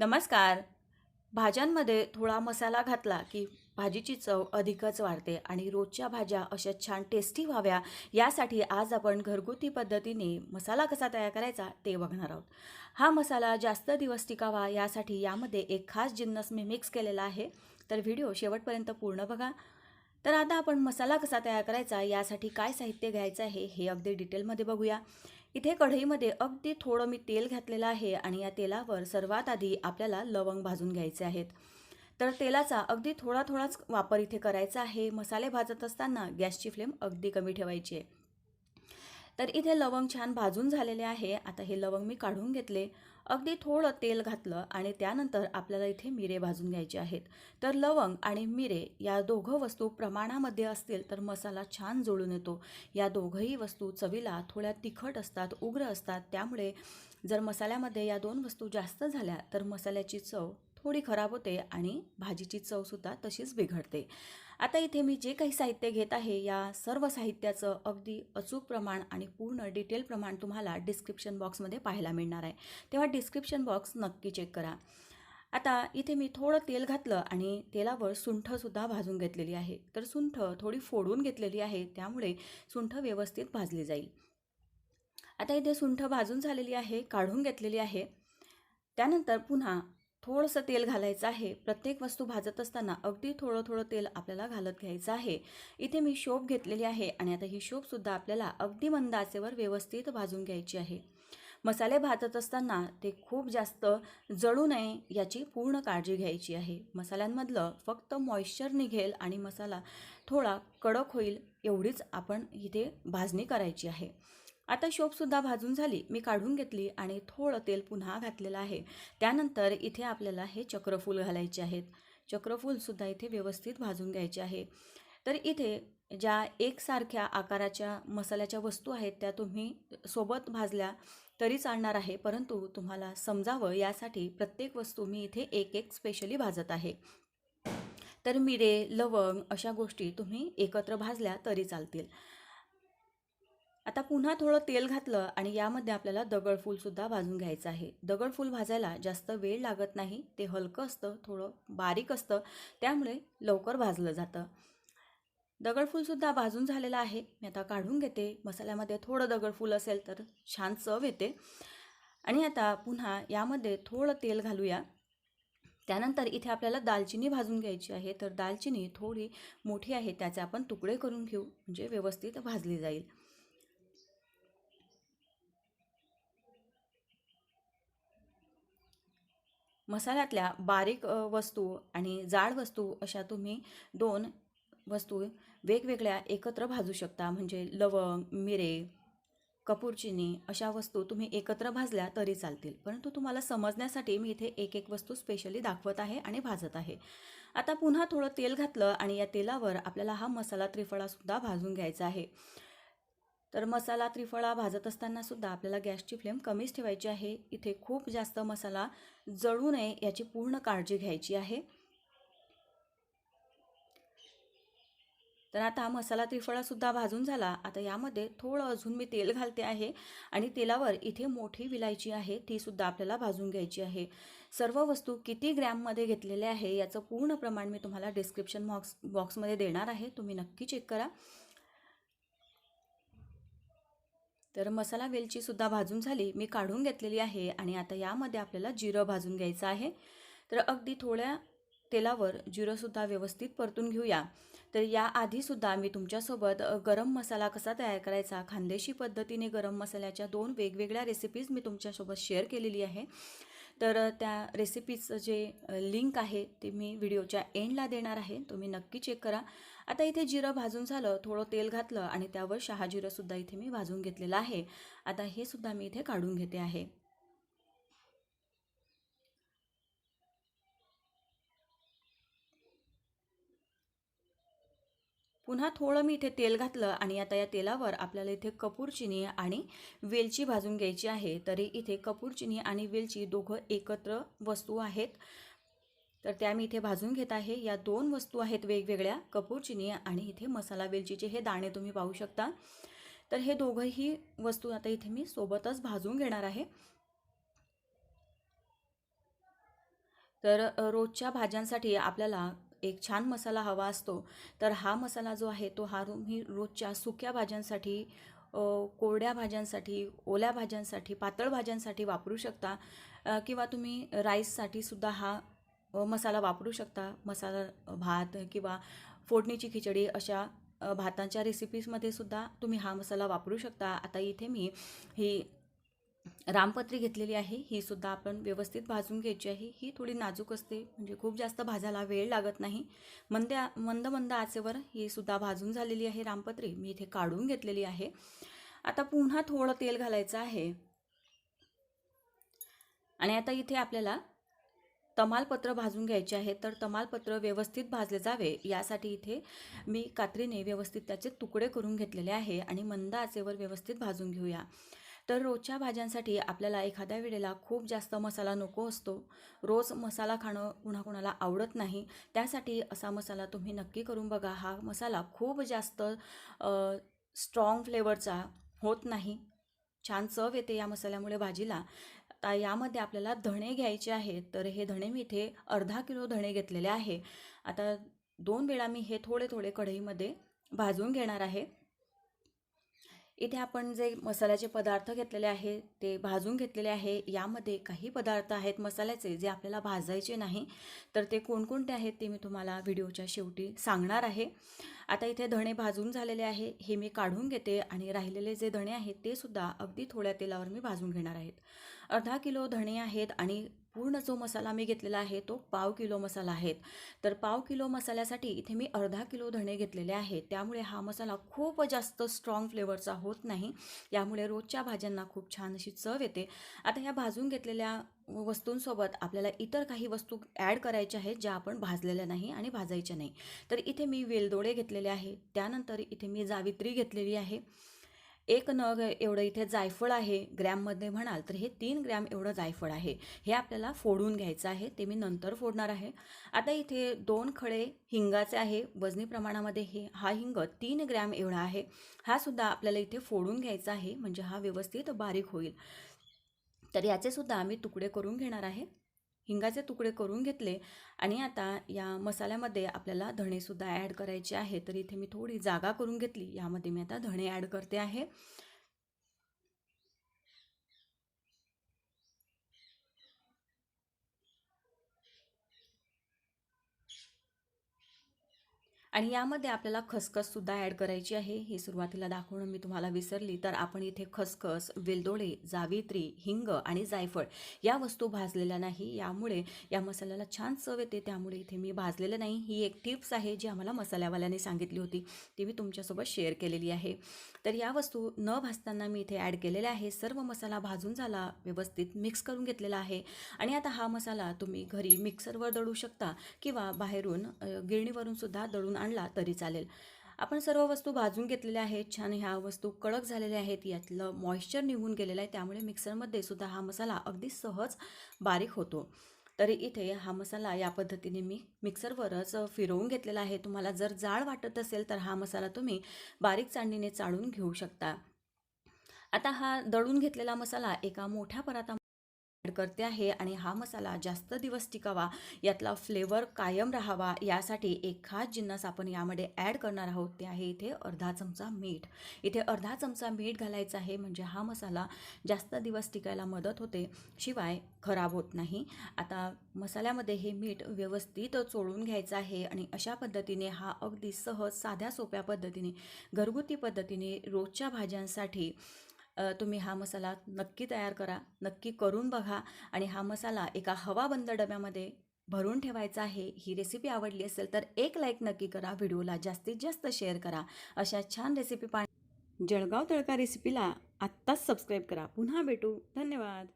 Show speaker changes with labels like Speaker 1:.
Speaker 1: नमस्कार. भाज्यांमध्ये थोडा मसाला घातला की भाजीची चव अधिकच वाढते आणि रोजच्या भाज्या अशा छान टेस्टी व्हाव्या यासाठी आज आपण घरगुती पद्धतीने मसाला कसा तयार करायचा ते बघणार आहोत. हा मसाला जास्त दिवस टिकावा यासाठी यामध्ये एक खास जिन्नस मी मिक्स केलेला आहे. तर व्हिडिओ शेवटपर्यंत पूर्ण बघा. तर आता आपण मसाला कसा तयार करायचा यासाठी काय साहित्य घ्यायचं आहे हे अगदी डिटेलमध्ये बघूया. इथे कढईमध्ये अगदी थोडं मी तेल घातलेलं आहे आणि या तेलावर सर्वात आधी आपल्याला लवंग भाजून घ्यायचे आहेत. तर तेलाचा अगदी थोडा थोडाच वापर इथे करायचा आहे. मसाले भाजत असताना गॅसची फ्लेम अगदी कमी ठेवायची आहे. तर इथे लवंग छान भाजून झालेले आहे. आता हे लवंग मी काढून घेतले. अगदी थोडं तेल घातलं आणि त्यानंतर आपल्याला इथे मिरे भाजून घ्यायचे आहेत. तर लवंग आणि मिरे या दोघं वस्तू प्रमाणामध्ये असतील तर मसाला छान जुळून येतो. या दोघंही वस्तू चवीला थोड्या तिखट असतात उग्र असतात. त्यामुळे जर मसाल्यामध्ये या दोन वस्तू जास्त झाल्या तर मसाल्याची चव थोडी खराब होते आणि भाजीची चवसुद्धा तशीच बिघडते. आता इथे मी जे काही साहित्य घेत आहे या सर्व साहित्याचं अगदी अचूक प्रमाण आणि पूर्ण डिटेल प्रमाण तुम्हाला डिस्क्रिप्शन बॉक्समध्ये पाहायला मिळणार आहे. तेव्हा डिस्क्रिप्शन बॉक्स नक्की चेक करा. आता इथे मी थोडं तेल घातलं आणि तेलावर सुंठसुद्धा भाजून घेतलेली आहे. तर सुंठ थोडी फोडून घेतलेली आहे त्यामुळे सुंठ व्यवस्थित भाजली जाईल. आता इथे सुंठ भाजून झालेली आहे काढून घेतलेली आहे. त्यानंतर पुन्हा थोडंसं तेल घालायचं आहे. प्रत्येक वस्तू भाजत असताना अगदी थोडं थोडं तेल आपल्याला घालत घ्यायचं आहे. इथे मी शोप घेतलेली आहे आणि आता ही शोपसुद्धा आपल्याला अगदी मंद आचेवर व्यवस्थित भाजून घ्यायची आहे. मसाले भाजत असताना ते खूप जास्त जळू नये याची पूर्ण काळजी घ्यायची आहे. मसाल्यांमधलं फक्त मॉइश्चर निघेल आणि मसाला थोडा कडक होईल एवढीच आपण इथे भाजणी करायची आहे. आता शोपसुद्धा भाजून झाली मी काढून घेतली आणि थोडं तेल पुन्हा घातलेलं आहे. त्यानंतर इथे आपल्याला हे चक्रफूल घालायचे आहेत. चक्रफूलसुद्धा इथे व्यवस्थित भाजून घ्यायचे आहे. तर इथे ज्या एकसारख्या आकाराच्या मसाल्याच्या वस्तू आहेत त्या तुम्ही सोबत भाजल्या तरी चालणार आहे परंतु तुम्हाला समजावं यासाठी प्रत्येक वस्तू मी इथे एक एक स्पेशली भाजत आहे. तर मिरे लवंग अशा गोष्टी तुम्ही एकत्र भाजल्या तरी चालतील. आता पुन्हा थोडं तेल घातलं आणि यामध्ये आपल्याला दगडफूलसुद्धा भाजून घ्यायचं आहे. दगडफूल भाजायला जास्त वेळ लागत नाही ते हलकं असतं थोडं बारीक असतं त्यामुळे लवकर भाजलं जातं. दगडफूलसुद्धा भाजून झालेलं आहे. मी आता काढून घेते. मसाल्यामध्ये थोडं दगडफूल असेल तर छान चव येते. आणि आता पुन्हा यामध्ये थोडं तेल घालूया. त्यानंतर इथे आपल्याला दालचिनी भाजून घ्यायची आहे. तर दालचिनी थोडी मोठी आहे त्याचे आपण तुकडे करून घेऊ. म्हणजे व्यवस्थित भाजली जाईल. मसाल्यातल्या बारीक वस्तू आणि जाड वस्तू अशा तुम्ही दोन वस्तू वेगवेगळ्या एकत्र भाजू शकता. म्हणजे लवंग मिरे कपूरचिनी अशा वस्तू तुम्ही एकत्र भाजल्या तरी चालतील. परंतु तुम्हाला समजण्यासाठी मी इथे एक एक वस्तू स्पेशली दाखवत आहे आणि भाजत आहे. आता पुन्हा थोडं तेल घातलं आणि या तेलावर आपल्याला हा मसाला त्रिफळासुद्धा भाजून घ्यायचा आहे. तर मसाला त्रिफळा भाजत असताना सुद्धा आपल्याला गॅसची फ्लेम कमीच ठेवायची आहे. इथे खूप जास्त मसाला जळू नये याची पूर्ण काळजी घ्यायची आहे. तर आता मसाला त्रिफळासुद्धा भाजून झाला. आता यामध्ये थोडं अजून मी तेल घालते आहे आणि तेलावर इथे मोठी विलायची आहे. तीसुद्धा आपल्याला भाजून घ्यायची आहे. सर्व वस्तू किती ग्रॅममध्ये घेतलेल्या आहे याचं पूर्ण प्रमाण मी तुम्हाला डिस्क्रिप्शन बॉक्स बॉक्समध्ये देणार आहे. तुम्ही नक्की चेक करा. तर मसाला वेलचीसुद्धा भाजून झाली मी काढून घेतलेली आहे आणि आता यामध्ये आपल्याला जिरं भाजून घ्यायचं आहे. तर अगदी थोड्या तेलावर जिरंसुद्धा व्यवस्थित परतून घेऊया. तर याआधीसुद्धा मी तुमच्यासोबत गरम मसाला कसा तयार करायचा खानदेशी पद्धतीने गरम मसाल्याच्या दोन वेगवेगळ्या रेसिपीज मी तुमच्यासोबत शेअर केलेली आहे. तर त्या रेसिपीचं जे लिंक आहे ते मी व्हिडिओच्या एंडला देणार आहे. तुम्ही नक्की चेक करा. आता इथे जिरं भाजून झालं थोडं तेल घातलं आणि त्यावर शहाजिरंसुद्धा इथे मी भाजून घेतलेलं आहे. आता हे सुद्धा मी इथे काढून घेते आहे. पुन्हा थोडं मी इथे तेल घातलं आणि आता या तेलावर आपल्याला इथे कपूरचिनी आणि वेलची भाजून घ्यायची आहे. तरी इथे कपूरचिनी आणि वेलची दोघं एकत्र वस्तू आहेत. तर त्या मी इथे भाजून घेत आहे. या दोन वस्तू आहेत वेगवेगळ्या कपूर चिनी आणि इथे मसाला वेलचीचे. हे दाणे तुम्ही पाहू शकता. तर हे दोघंही वस्तू आता इथे मी सोबतच भाजून घेणार आहे. तर रोजच्या भाज्यांसाठी आपल्याला एक छान मसाला हवा असतो. तर हा मसाला जो आहे तो हा तुम्ही रोजच्या सुक्या भाज्यांसाठी कोरड्या भाज्यांसाठी ओल्या भाज्यांसाठी पातळ भाज्यांसाठी वापरू शकता. किंवा तुम्ही राईससाठी सुद्धा हा मसाला वापरू शकता. मसाला भात किंवा फोडणीची खिचडी अशा भातांच्या रेसिपीजमध्ये सुद्धा तुम्ही हा मसाला वापरू शकता. आता इथे मी ही रामपत्री घेतलेली आहे. ही सुद्धा आपण व्यवस्थित भाजून घ्यायची आहे. ही थोडी नाजूक असते म्हणजे खूप जास्त भाजायला वेळ लागत नाही. मंद्या मंद मंद आचेवर ही सुद्धा भाजून झालेली आहे रामपत्री. मी इथे काढून घेतलेली आहे. आता पुन्हा थोडं तेल घालायचं आहे. आणि आता इथे आपल्याला तमालपत्र भाजून घ्यायचे आहे तर तमालपत्र व्यवस्थित भाजले जावे यासाठी इथे मी कात्रीने व्यवस्थित त्याचे तुकडे करून घेतलेले आहे आणि मंद आचेवर व्यवस्थित भाजून घेऊया. तर रोजच्या भाज्यांसाठी आपल्याला एखाद्या वेळेला खूप जास्त मसाला नको असतो. रोज मसाला खाणं कुणाकुणाला आवडत नाही. त्यासाठी असा मसाला तुम्ही नक्की करून बघा. हा मसाला खूप जास्त स्ट्रॉंग फ्लेवरचा होत नाही. छान चव येते या मसाल्यामुळे भाजीला. आता यामध्ये आपल्याला धणे घ्यायचे आहेत तर हे धणे मी इथे अर्धा किलो धणे घेतलेले आहे. आता दोन वेळा मी हे थोडे थोडे कढईमध्ये भाजून घेणार आहे. इथे आपण जे मसाल्याचे पदार्थ घेतलेले आहे ते भाजून घेतलेले आहे. यामध्ये काही पदार्थ आहेत मसाल्याचे जे आपल्याला भाजायचे नाही तर ते कोणकोणते आहेत ते मी तुम्हाला व्हिडिओच्या शेवटी सांगणार आहे. आता इथे धणे भाजून झालेले आहे हे मी काढून घेते आणि राहिलेले जे धणे आहेत ते सुद्धा अगदी थोड्या तेलावर मी भाजून घेणार आहेत. अर्धा किलो धणे आहेत आणि पूर्ण जो मसाला मी घेतलेला आहे तो पाव किलो मसाला आहेत तर पाव किलो मसाल्यासाठी इथे मी अर्धा किलो धणे घेतलेले आहेत त्यामुळे हा मसाला खूप जास्त स्ट्रॉंग फ्लेवरचा होत नाही. यामुळे रोजच्या भाज्यांना खूप छान अशी चव येते. आता ह्या भाजून घेतलेल्या वस्तूंसोबत आपल्याला इतर काही वस्तू ॲड करायच्या आहेत ज्या आपण भाजलेल्या नाही आणि भाजायच्या नाही. तर इथे मी वेलदोडे घेतलेले आहे. त्यानंतर इथे मी जावित्री घेतलेली आहे. एक नग एवढं इथे जायफळ आहे ग्रॅममध्ये म्हणाल तर हे तीन ग्रॅम एवढं जायफळ आहे. हे आपल्याला फोडून घ्यायचं आहे ते मी नंतर फोडणार आहे. आता इथे दोन खळे हिंगाचे आहे वजनी प्रमाणामध्ये हे हा हिंग तीन ग्रॅम एवढा आहे. हा सुद्धा आपल्याला इथे फोडून घ्यायचा आहे म्हणजे हा व्यवस्थित बारीक होईल. तर याचे सुद्धा आम्ही तुकडे करून घेणार आहे. हिंगाचे तुकडे करून घेतले आणि आता या मसाल्यामध्ये आपल्याला धणेसुद्धा ॲड करायचे आहे. तर इथे मी थोडी जागा करून घेतली. यामध्ये मी आता धणे ॲड करते आहे. आणि यामध्ये आपल्याला खसखससुद्धा ॲड करायची आहे. ही सुरुवातीला दाखवणं मी तुम्हाला विसरली तर आपण इथे खसखस वेलदोडे जावित्री हिंग आणि जायफळ या वस्तू भाजलेल्या नाही. यामुळे या मसाल्याला छान चव येते. त्यामुळे इथे मी भाजलेलं नाही. ही एक टिप्स आहे जी आम्हाला मसाल्यावाल्याने सांगितली होती. ती मी तुमच्यासोबत शेअर केलेली आहे. तर या वस्तू न भाजताना मी इथे ॲड केलेल्या आहे. सर्व मसाला भाजून झाला व्यवस्थित मिक्स करून घेतलेला आहे. आणि आता हा मसाला तुम्ही घरी मिक्सरवर दळू शकता किंवा बाहेरून गिरणीवरून सुद्धा दळून आणला तरी चालेल. आपण सर्व वस्तू भाजून घेतलेल्या आहेत. छान ह्या वस्तू कडक झालेल्या आहेत. यातलं मॉइश्चर निघून गेलेलं आहे. त्यामुळे मिक्सरमध्ये सुद्धा हा मसाला अगदी सहज बारीक होतो. तरी इथे हा मसाला या पद्धतीने मी मिक्सरवरच फिरवून घेतलेला आहे. तुम्हाला जर जाड वाटत असेल तर हा मसाला तुम्ही बारीक चाळणीने चाळून घेऊ शकता. आता हा दळून घेतलेला मसाला एका मोठ्या पराता ॲड करते आहे आणि हा मसाला जास्त दिवस टिकावा यातला फ्लेवर कायम राहावा यासाठी एक खास जिन्नस आपण यामध्ये ॲड करणार आहोत. ते आहे इथे अर्धा चमचा मीठ. इथे अर्धा चमचा मीठ घालायचं आहे म्हणजे हा मसाला जास्त दिवस टिकायला मदत होते शिवाय खराब होत नाही. आता मसाल्यामध्ये हे मीठ व्यवस्थित चोळून घ्यायचं आहे आणि अशा पद्धतीने हा अगदी सहज साध्या सोप्या पद्धतीने घरगुती पद्धतीने रोजच्या भाज्यांसाठी तुम्ही हा मसाला नक्की तयार करा नक्की करून बघा आणि हा मसाला एका हवाबंद डब्यामध्ये भरून ठेवायचा आहे. ही रेसिपी आवडली असेल तर एक लाईक नक्की करा व्हिडिओला जास्तीत जास्त शेअर करा. अशा छान रेसिपी पा जळगाव तळका रेसिपीला आत्ताच सबस्क्राईब करा. पुन्हा भेटू. धन्यवाद.